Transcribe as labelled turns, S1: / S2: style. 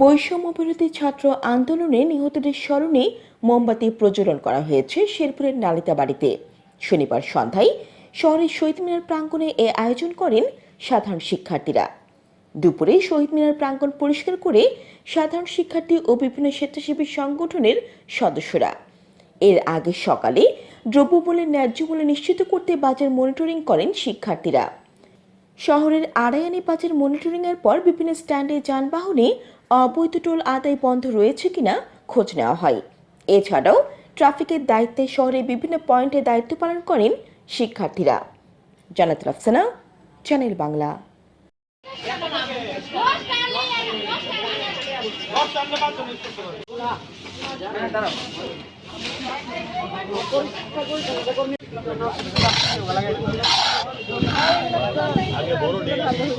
S1: বৈষম্য বিরোধী ছাত্র আন্দোলনে নিহতদের স্মরণে মোমবাতি প্রজ্বলন করা হয়েছে শেরপুরের নালিতা বাড়িতে শনিবার সন্ধ্যায় শহরের শহীদ মিনার প্রাঙ্গণে এ আয়োজন করেন সাধারণ শিক্ষার্থীরা। দুপুরে শহীদ মিনার প্রাঙ্গণ পরিষ্কার করে সাধারণ শিক্ষার্থী ও বিভিন্ন স্বেচ্ছাসেবী সংগঠনের সদস্যরা। এর আগে সকালে দ্রব্যমূল্যের ন্যায্য মূল্য নিশ্চিত করতে বাজার মনিটরিং করেন শিক্ষার্থীরা। শহরের আড়াইয়ানি বাজার মনিটরিং এর পর বিভিন্ন স্ট্যান্ডে যানবাহনে অবৈধ টোল আদায় বন্ধ রয়েছে কিনা খোঁজ নেওয়া হয়। এছাড়াও ট্রাফিকের দায়িত্বে শহরের বিভিন্ন পয়েন্টে দায়িত্ব পালন করেন শিক্ষার্থীরা। জানাত রাফসানা, চ্যানেল বাংলা।
S2: করে আল্লাহ